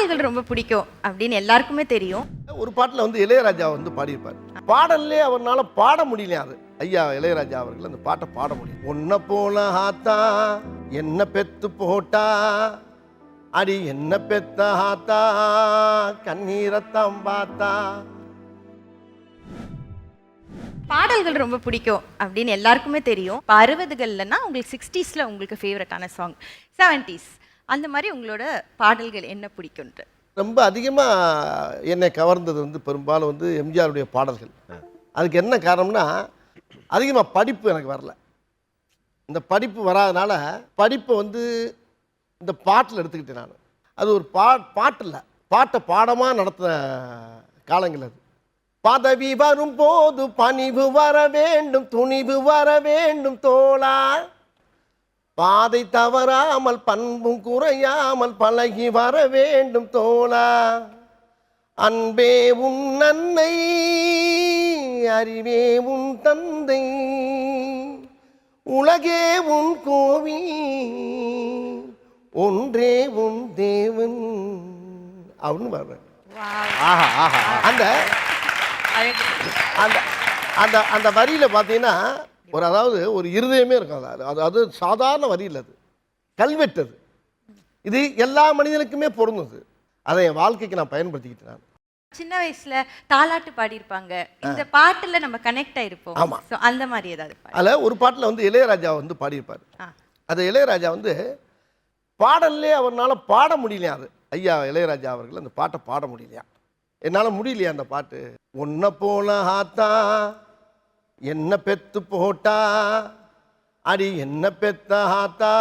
பாடல்கள் ரொம்ப பிடிக்கும் அப்படின்னு எல்லாருக்குமே தெரியும். ஒரு பாட்டில் வந்து இளையராஜா வந்து பாடியிருப்பார். பாடல்லே அவர்னால பாட முடியலையா அது. ஐயா இளையராஜா அவர்கள் அந்த பாட்டை பாட முடியும் ஒன்ன போல ஆத்தா என்ன பெத்து போட்டா அடி என்ன பெத்த ஆத்தா கண்ணீரத்தாம் பார்த்தா. பாடல்கள் ரொம்ப பிடிக்கும் அப்படின்னு எல்லாருக்குமே தெரியும். இப்போ அறுபதுகள்லனா உங்களுக்கு சிக்ஸ்டீஸில் உங்களுக்கு ஃபேவரட்டான சாங் செவன்ட்டீஸ் அந்த மாதிரி உங்களோட பாடல்கள் என்ன பிடிக்கும்ன்ட்டு? ரொம்ப அதிகமாக என்னை கவர்ந்தது வந்து பெரும்பாலும் வந்து எம்ஜிஆருடைய பாடல்கள். அதுக்கு என்ன காரணம்னா அதிகமாக படிப்பு எனக்கு வரல. இந்த படிப்பு வராதனால படிப்பை வந்து இந்த பாட்டில் எடுத்துக்கிட்டேன் நான். அது ஒரு பா பாட்டு இல்லை பாட்டை பாடமாக நடத்தின காலங்கள் அது. பதவி வரும் போது பணிவு வர வேண்டும் துணிவு வர வேண்டும் தோழா. பாதை தவறாமல் பண்பும் குறையாமல் பழகி வர வேண்டும் தோழா. அன்பே உன் அன்னை அறிவே உன் தந்தை உலகே உன் கோவில் ஒன்றே உன் தேவன். அப்படின்னு வர்றேன் ஆஹா ஆஹா அந்த அந்த அந்த அந்த வரியில் பார்த்தீங்கன்னா ஒரு அதாவது ஒரு இருதயமே இருக்கும் அது அது அது சாதாரண வரி இல்லை அது. கல்வெட்டு அது இது எல்லா மனிதனுக்குமே பொருந்தது. அதை என் வாழ்க்கைக்கு நான் பயன்படுத்திக்கிட்டேன் நான். சின்ன வயசுல தாலாட்டு பாடியிருப்பாங்க. இந்த பாட்டுல நம்ம கனெக்ட் ஆயிருப்போம். ஆமா. அந்த மாதிரி ஏதாவது. அதில் ஒரு பாட்டில் வந்து இளையராஜா வந்து பாடியிருப்பார். அது இளையராஜா வந்து பாடல்லே அவர்னால பாட முடியலையா அது? ஐயா இளையராஜா அவர்கள் அந்த பாட்டை பாட முடியலையா? என்னால் முடியலையா அந்த பாட்டு? ஒன்ன போல ஆத்தா என்ன பெத்து போட்டா? அடி என்ன பெத்த ஆத்தா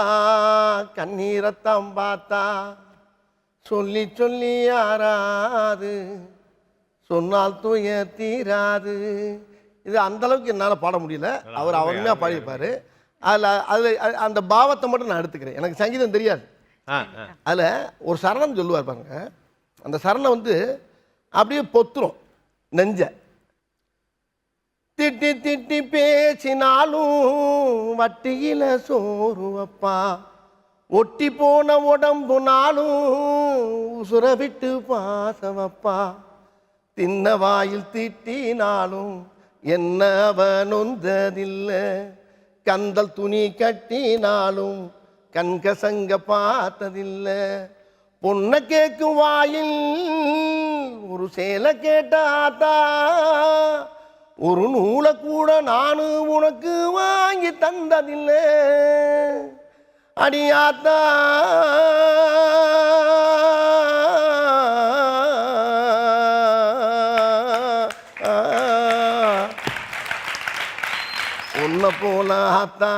கண்ணீரத்தாம் பார்த்தா? சொல்லி சொல்லி யாராது சொன்னால் தூய தீராது. இது அந்த அளவுக்கு என்னால் பாட முடியல. அவர் அவருமே பாடியிருப்பார். அதில் அதில் அந்த பாவத்தை மட்டும் நான் எடுத்துக்கிறேன். எனக்கு சங்கீதம் தெரியாது. அதில் ஒரு சரணம் சொல்லுவார் பாருங்க. அந்த சரணம் வந்து அப்படியே பொத்துரும். நெஞ்ச. திட்டி திட்டி பேசினாலும் வட்டியில சோறு அப்பா ஒட்டி போன உடம்புனாலும் உசுர விட்டு பாசவப்பா. தின்ன வாயில் திட்டினாலும் என்ன நொந்ததில்லை கந்தல் துணி கட்டினாலும் கண்கசங்க பார்த்ததில்லை. பொண்ணை கேட்கும் வாயில் ஒரு சேலை கேட்டாத்தா ஒரு நூலை கூட நானும் உனக்கு வாங்கி தந்ததில்லை. அடியாத்தா. உன்னை போல ஆத்தா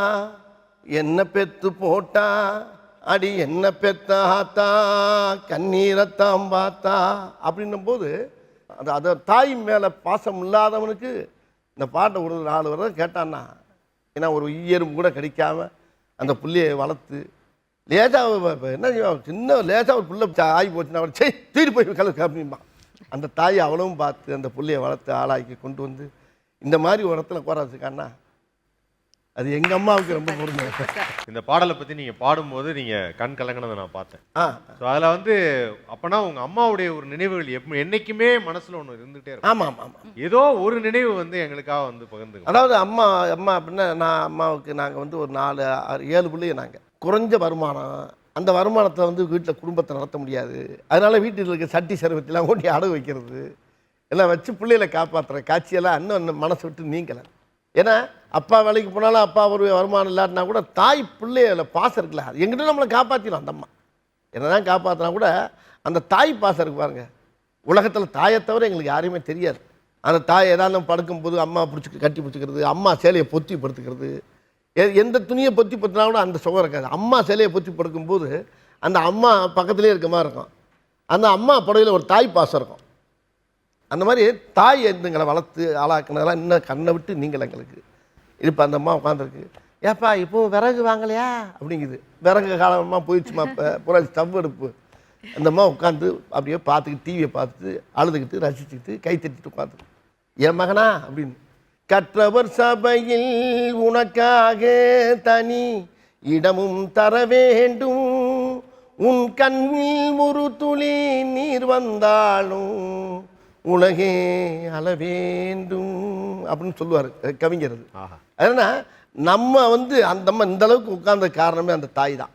என்ன பெத்து போட்டா அடி என்ன பெத்த ஆத்தா கண்ணீரத்தாம் பார்த்தா அப்படின்னும் போது அது அதை தாய் மேலே பாசம் இல்லாதவனுக்கு இந்த பாட்டை ஒரு நாலு வரை கேட்டான்னா ஏன்னா ஒரு ஈயரும் கூட கிடைக்காம அந்த புள்ளையை வளர்த்து லேசாக இப்போ என்ன செய்வான் சின்ன லேசாக ஒரு புள்ள ஆகி போச்சுன்னா அவர் சே தூக்கிட்டு போய் கலக்கு அப்படின்பா அந்த தாய் அவளும் பார்த்து அந்த புள்ளையை வளர்த்து ஆளாக்கி கொண்டு வந்து இந்த மாதிரி ஒரு இடத்துல குறைச்சிக்கான்னா அது எங்கள் அம்மாவுக்கு ரொம்ப பொருந்த இந்த பாடலை பத்தி நீங்க பாடும்போது நீங்க கண் கலங்கினதை நான் பார்த்தேன். ஆ. ஸோ அதில் வந்து அப்பனா உங்க அம்மாவுடைய ஒரு நினைவுகள் எப்ப என்னைக்குமே மனசுல ஒன்று இருந்துகிட்டே இருக்கும். ஆமாம் ஆமாம் ஆமாம் ஏதோ ஒரு நினைவு வந்து எங்களுக்காக வந்து பகிர்ந்துக்கலாம் அதாவது அம்மா அம்மா அப்படின்னா நான் அம்மாவுக்கு நாங்கள் வந்து ஒரு நாலு ஆறு ஏழு பிள்ளைங்க நாங்கள் குறைஞ்ச வருமானம். அந்த வருமானத்தை வந்து வீட்டில் குடும்பத்தை நடத்த முடியாது. அதனால வீட்டில் இருக்க சட்டி சருவத்தெல்லாம் கொண்டு அடகு வைக்கிறது. எல்லாம் வச்சு பிள்ளைகளை காப்பாற்றுற காட்சியெல்லாம் இன்னும் இன்னும் மனசு விட்டு நீங்கலை. ஏன்னா அப்பா வேலைக்கு போனாலும் அப்பா ஒரு வருமானம் இல்லாட்டினா கூட தாய் பிள்ளையில பாசம் இருக்குல்ல. அது எங்கிட்ட நம்மளை காப்பாற்றிடும் அந்த அம்மா. என்னதான் காப்பாற்றினா கூட அந்த தாய் பாசம் இருக்கு பாருங்க. உலகத்தில் தாயை தவிர எங்களுக்கு யாரையுமே தெரியாது. அந்த தாய் ஏதாவது படுக்கும்போது அம்மா பிடிச்சி கட்டி பிடிச்சிக்கிறது அம்மா சேலையை பொத்தி படுத்துக்கிறது. எ- எந்த துணியை பொத்தி படுத்தினா கூட அந்த சுகம் இருக்காது. அம்மா சேலையை பொத்தி படுக்கும்போது அந்த அம்மா பக்கத்துலேயே இருக்க மாதிரி இருக்கும். அந்த அம்மா புடவையில் ஒரு தாய் பாசம் இருக்கும். அந்த மாதிரி தாய் எங்களை வளர்த்து ஆளாக்குனதெல்லாம் இன்னும் கண்ணை விட்டு நீங்கள் எங்களுக்கு. இப்போ அந்த அம்மா உட்காந்துருக்கு. ஏப்பா இப்போ விறகு வாங்கலையா? அப்படிங்குது. விறகு காலமாக போயிடுச்சுமா இப்போ பூரா ஸ்டவ் அடுப்பு. அந்த அம்மா உட்காந்து அப்படியே பார்த்துக்கிட்டு டிவியை பார்த்துட்டு அழுதுகிட்டு ரசிச்சுக்கிட்டு கை தட்டிட்டு உட்காந்து என் மகனா? அப்படின்னு. கற்றவர் சபையில் உனக்காக தனி இடமும் தர வேண்டும். உன் கண்ணில் ஒரு துளி நீர் வந்தாலும் உலகே அள வேண்டும் அப்படின்னு சொல்லுவார் கவிஞர் அது. அதனால் நம்ம வந்து அந்த இந்த அளவுக்கு உட்கார்ந்த காரணமே அந்த தாய் தான்.